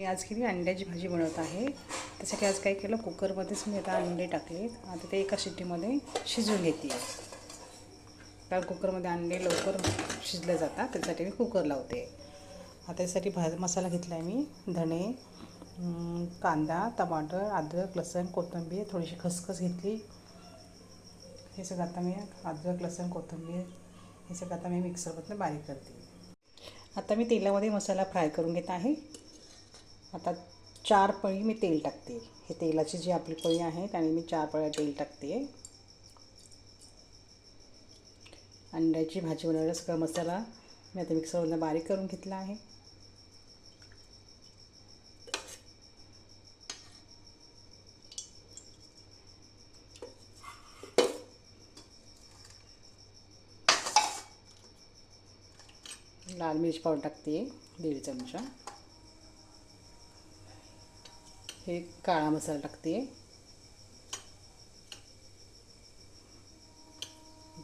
मी आज केली अंड्याची भाजी बनवत आहे. त्यासाठी आज काय केलं कुकरमध्येच मी आता अंडे टाकले आता ते एका शिट्टीमध्ये शिजवून घेते. कारण कुकरमध्ये अंडे लवकर शिजले जातात त्यासाठी मी कुकर लावते. आता त्यासाठी भाज मसाला घेतला आहे मी. धणे कांदा टमाटर अद्रक लसण कोथिंबीर थोडीशी खसखस घेतली. हे सगळं आता मी अद्रक लसण कोथिंबीर हे सगळं आता मी मिक्सरमधनं बारीक करते. आता मी तेलामध्ये मसाला फ्राय करून घेत आहे. आता चार पळी मी तेल टाकते. हे तेलाची जी आपली पळी आहे त्याने मी चार पळ्या तेल टाकते. अंड्याची भाजी बनवायला सगळा मसाला मी आता मिक्सरवरनं बारीक करून घेतला आहे. लाल मिरची पावडर टाकते दीड चमचा. हे काळा मसाला टाकते.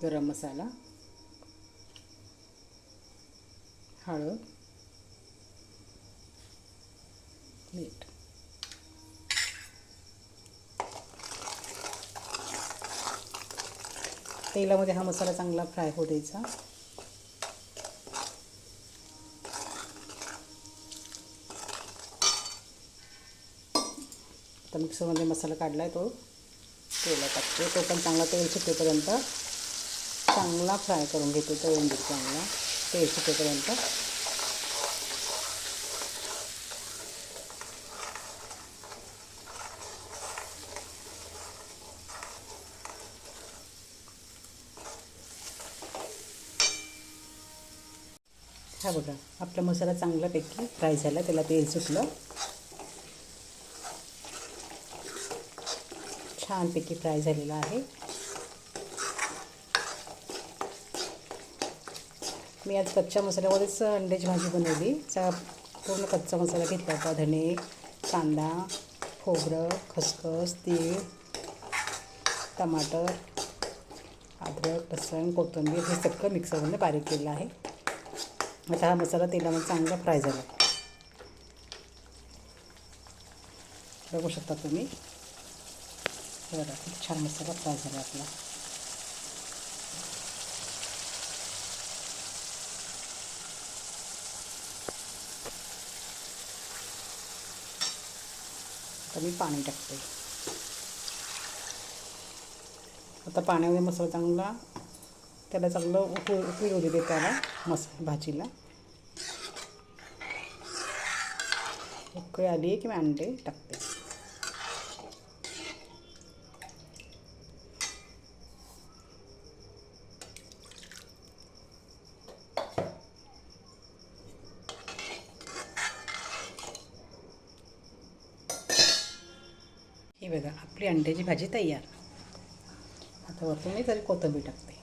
गरम मसाला. हळद. मीठ. तेलामध्ये हा मसाला चांगला फ्राय होऊ द्यायचा. आता मिक्सरमध्ये मसाला काढला आहे तो. तेला टाकतो. तो पण चांगला तेल सुटेपर्यंत चांगला फ्राय करून घेतो तळून घेते चांगला. तेल सुटेपर्यंत. हा बघा आपला मसाला चांगल्यापैकी फ्राय झाला. त्याला तेल सुटलं. छानपैकी फ्राय झालेला आहे. मी आज कच्च्या मसाल्यामध्येच अंड्याची भाजी बनवली. चा पूर्ण कच्चा मसाला घेतला होता. धणे कांदा खोबरं खसखस तीळ टमाटर अद्रक लसण कोथिंबीर हे सगळं मिक्सरमध्ये बारीक केलेलं आहे. आता हा मसाला तेलामध्ये चांगला फ्राय झाला. बघू शकता तुम्ही. बघा खूप छान मसाला फ्राय झाला आपला आता मी पाणी टाकते. आता पाण्यामध्ये मसाला चांगला त्याला चांगलं उकळी उकळी होऊ देते त्याला मस भाजीला. उकळी आली की मी अंडे टाकते ही बघा आपली अंड्याची भाजी तयार. आता वरतून मी तरी कोथंबीर टाकते.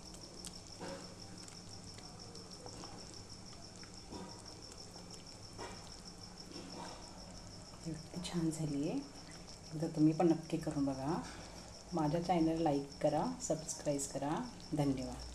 छान झाली आहे. तर तुम्ही पण नक्की करून बघा. माझ्या चॅनल लाईक करा सबस्क्राईब करा. धन्यवाद.